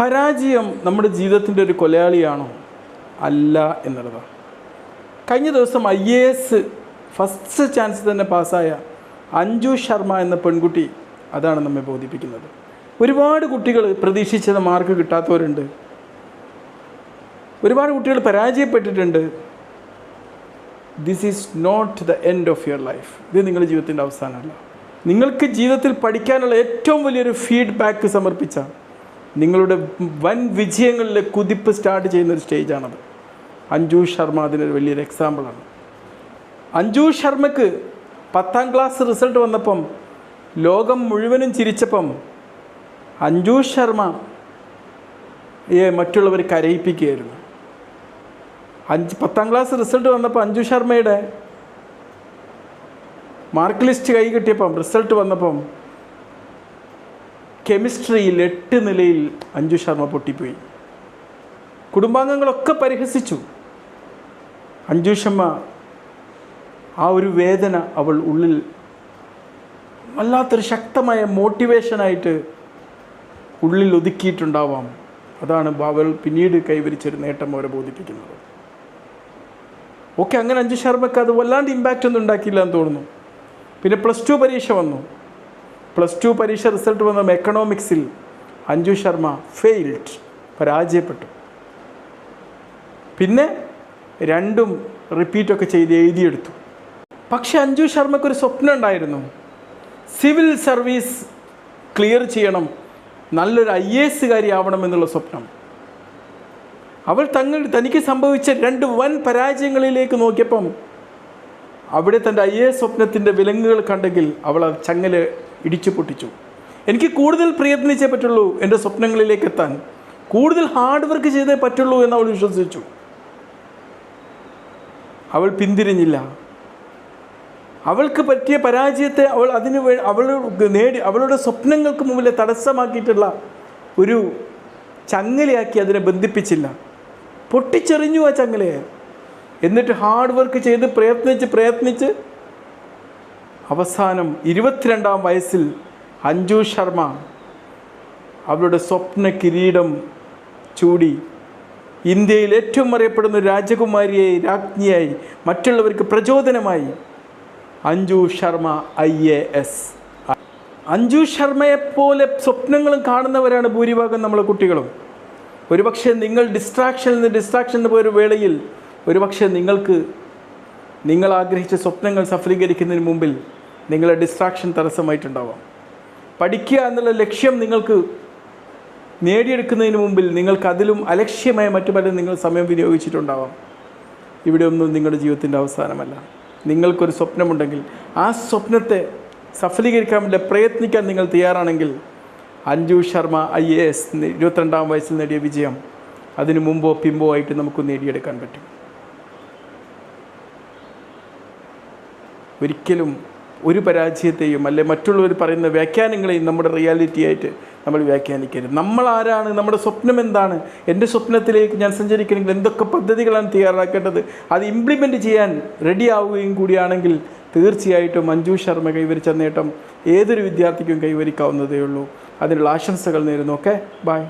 പരാജയം നമ്മുടെ ജീവിതത്തിന്റെ ഒരു കൊലയാളിയാണോ? അല്ല എന്നുള്ളതാണ്. കഴിഞ്ഞ ദിവസം I A S first chance തന്നെ പാസ്സായ അഞ്ജു ശർമ്മ എന്ന പെൺകുട്ടി അതാണ് നമ്മെ ബോധിപ്പിക്കുന്നത്. ഒരുപാട് കുട്ടികൾ പ്രതീക്ഷിച്ചത് മാർക്ക് കിട്ടാത്തവരുണ്ട്. ഒരുപാട് കുട്ടികൾ പരാജയപ്പെട്ടിട്ടുണ്ട്. This is not the end of your life ഇത് നിങ്ങളുടെ ജീവിതത്തിന്റെ അവസാനമല്ല. നിങ്ങൾക്ക് ജീവിതത്തിൽ പഠിക്കാനുള്ള ഏറ്റവും വലിയൊരു ഫീഡ്ബാക്ക് സമർപ്പിച്ച നിങ്ങളുടെ വൻ വിജയങ്ങളിലെ കുതിപ്പ് സ്റ്റാർട്ട് ചെയ്യുന്ന ഒരു സ്റ്റേജാണത് അഞ്ജു ശർമ്മ അതിനൊരു വലിയൊരു എക്സാമ്പിളാണ് അഞ്ജു ശർമ്മയ്ക്ക് പത്താം ക്ലാസ് റിസൾട്ട് വന്നപ്പം ലോകം മുഴുവനും ചിരിച്ചപ്പം അഞ്ജു ശർമ്മ മറ്റുള്ളവർ കരയിപ്പിക്കുകയായിരുന്നു. അഞ്ച് പത്താം ക്ലാസ് റിസൾട്ട് വന്നപ്പോൾ അഞ്ജു ശർമ്മയുടെ മാർക്ക് ലിസ്റ്റ് കൈ കിട്ടിയപ്പം റിസൾട്ട് വന്നപ്പം കെമിസ്ട്രിയിൽ എട്ട് നിലയിൽ അഞ്ജു ശർമ്മ പൊട്ടിപ്പോയി. കുടുംബാംഗങ്ങളൊക്കെ പരിഹസിച്ചു. അഞ്ജു ശർമ്മ ആ ഒരു വേദന അവൾ ഉള്ളിൽ വല്ലാത്തൊരു ശക്തമായ മോട്ടിവേഷനായിട്ട് ഉള്ളിൽ ഒതുക്കിയിട്ടുണ്ടാവാം. അതാണ് അവൾ പിന്നീട് കൈവരിച്ചൊരു നേട്ടം അവരെ ബോധിപ്പിക്കുന്നത്. ഓക്കെ അങ്ങനെ അഞ്ജു ശർമ്മക്ക് അത് വല്ലാണ്ട് ഇമ്പാക്റ്റ് ഒന്നും ഉണ്ടാക്കിയില്ല എന്ന് തോന്നുന്നു. പിന്നെ പ്ലസ് ടു പരീക്ഷ വന്നു. പ്ലസ് ടു പരീക്ഷ റിസൾട്ട് വന്ന എക്കണോമിക്സിൽ അഞ്ജു ശർമ്മ ഫെയിൽഡ് പരാജയപ്പെട്ടു. പിന്നെ രണ്ടും റിപ്പീറ്റൊക്കെ ചെയ്ത് എഴുതിയെടുത്തു. പക്ഷെ അഞ്ജു ശർമ്മക്കൊരു സ്വപ്നം ഉണ്ടായിരുന്നു. സിവിൽ സർവീസ് ക്ലിയർ ചെയ്യണം നല്ലൊരു ഐ എ ആവണം എന്നുള്ള സ്വപ്നം. അവൾ തങ്ങൾ തനിക്ക് സംഭവിച്ച രണ്ട് വൻ പരാജയങ്ങളിലേക്ക് നോക്കിയപ്പം അവിടെ തന്റെ ഐ എ സ്വപ്നത്തിന്റെ വിലങ്ങുകൾ കണ്ടെങ്കിൽ അവൾ ചങ്ങൽ ഇടിച്ചു പൊട്ടിച്ചു. എനിക്ക് കൂടുതൽ പ്രയത്നിച്ചേ പറ്റുള്ളൂ എന്റെ സ്വപ്നങ്ങളിലേക്ക് എത്താൻ. കൂടുതൽ ഹാർഡ് വർക്ക് ചെയ്തേ പറ്റുള്ളൂ എന്ന് അവൾ വിശ്വസിച്ചു. അവൾ പിന്തിരിഞ്ഞില്ല. അവൾക്ക് പറ്റിയ പരാജയത്തെ അവൾ അതിന് വേ അവൾ നേടി അവളുടെ സ്വപ്നങ്ങൾക്ക് മുമ്പിൽ തടസ്സമാക്കിയിട്ടുള്ള ഒരു ചങ്ങലയാക്കി അതിനെ ബന്ധിപ്പിച്ചില്ല. പൊട്ടിച്ചെറിഞ്ഞു ആ ചങ്ങലയെ. എന്നിട്ട് ഹാർഡ് വർക്ക് ചെയ്ത് പ്രയത്നിച്ച് പ്രയത്നിച്ച് അവസാനം ഇരുപത്തിരണ്ടാം വയസ്സിൽ അഞ്ജു ശർമ്മ അവരുടെ സ്വപ്ന കിരീടം ചൂടി. ഇന്ത്യയിൽ ഏറ്റവും അറിയപ്പെടുന്ന രാജകുമാരിയായി രാജ്ഞിയായി മറ്റുള്ളവർക്ക് പ്രചോദനമായി Anju Sharma I A S. Anju ശർമ്മയെപ്പോലെ സ്വപ്നങ്ങളും കാണുന്നവരാണ് ഭൂരിഭാഗം നമ്മളെ കുട്ടികളും. ഒരുപക്ഷെ നിങ്ങൾ ഡിസ്ട്രാക്ഷനിൽ നിന്ന് ഡിസ്ട്രാക്ഷൻ എന്ന് പോയൊരു വേളയിൽ ഒരുപക്ഷെ നിങ്ങൾക്ക് നിങ്ങൾ ആഗ്രഹിച്ച സ്വപ്നങ്ങൾ സഫലീകരിക്കുന്നതിന് മുമ്പിൽ നിങ്ങളെ ഡിസ്ട്രാക്ഷൻ തടസ്സമായിട്ടുണ്ടാവാം. പഠിക്കുക എന്നുള്ള ലക്ഷ്യം നിങ്ങൾക്ക് നേടിയെടുക്കുന്നതിന് മുമ്പിൽ നിങ്ങൾക്ക് അതിലും അലക്ഷ്യമായ മറ്റു പലരും നിങ്ങൾ സമയം വിനിയോഗിച്ചിട്ടുണ്ടാവാം. ഇവിടെ ഒന്നും നിങ്ങളുടെ ജീവിതത്തിന്റെ അവസാനമല്ല. നിങ്ങൾക്കൊരു സ്വപ്നമുണ്ടെങ്കിൽ ആ സ്വപ്നത്തെ സഫലീകരിക്കാൻ വേണ്ടി പ്രയത്നിക്കാൻ നിങ്ങൾ തയ്യാറാണെങ്കിൽ Anju Sharma I A S ഇരുപത്തിരണ്ടാം വയസ്സിൽ നേടിയ വിജയം അതിനു മുമ്പോ പിമ്പോ ആയിട്ട് നമുക്ക് നേടിയെടുക്കാൻ പറ്റും. ഒരിക്കലും ഒരു പരാജയത്തെയും അല്ലെ മറ്റുള്ളവർ പറയുന്ന വ്യാഖ്യാനങ്ങളെയും നമ്മുടെ റിയാലിറ്റി ആയിട്ട് നമ്മൾ വ്യാഖ്യാനിക്കരുത്. നമ്മൾ ആരാണ്? നമ്മുടെ സ്വപ്നം എന്താണ്? എന്റെ സ്വപ്നത്തിലേക്ക് ഞാൻ സഞ്ചരിക്കണമെങ്കിൽ എന്തൊക്കെ പദ്ധതികളാണ് തയ്യാറാക്കേണ്ടത്? അത് ഇംപ്ലിമെന്റ് ചെയ്യാൻ റെഡി ആവുകയും കൂടിയാണെങ്കിൽ തീർച്ചയായിട്ടും മഞ്ജു ശർമ്മ കൈവരിച്ച നേട്ടം ഏതൊരു വിദ്യാർത്ഥിക്കും കൈവരിക്കാവുന്നതേ ഉള്ളൂ. അതിനുള്ള ആശംസകൾ നേരുന്നു. Okay bye